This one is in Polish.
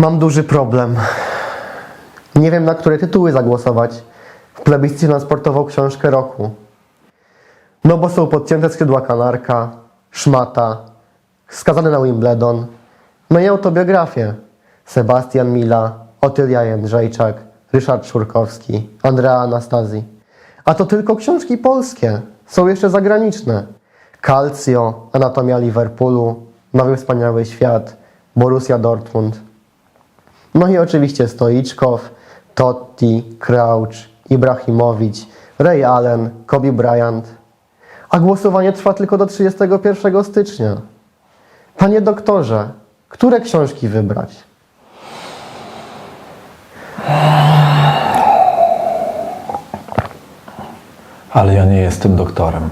Mam duży problem. Nie wiem, na które tytuły zagłosować w plebiscycie na sportową książkę roku. No bo są podcięte skrzydła kanarka, szmata, skazany na Wimbledon, no i autobiografię. Sebastian Mila, Otylia Jędrzejczak, Ryszard Szurkowski, Andrea Anastazji. A to tylko książki polskie. Są jeszcze zagraniczne. Calcio, Anatomia Liverpoolu, Nowy Wspaniały Świat, Borussia Dortmund. No i oczywiście Stoiczkow, Totti, Crouch, Ibrahimowicz, Ray Allen, Kobe Bryant. A głosowanie trwa tylko do 31 stycznia. Panie doktorze, które książki wybrać? Ale ja nie jestem doktorem.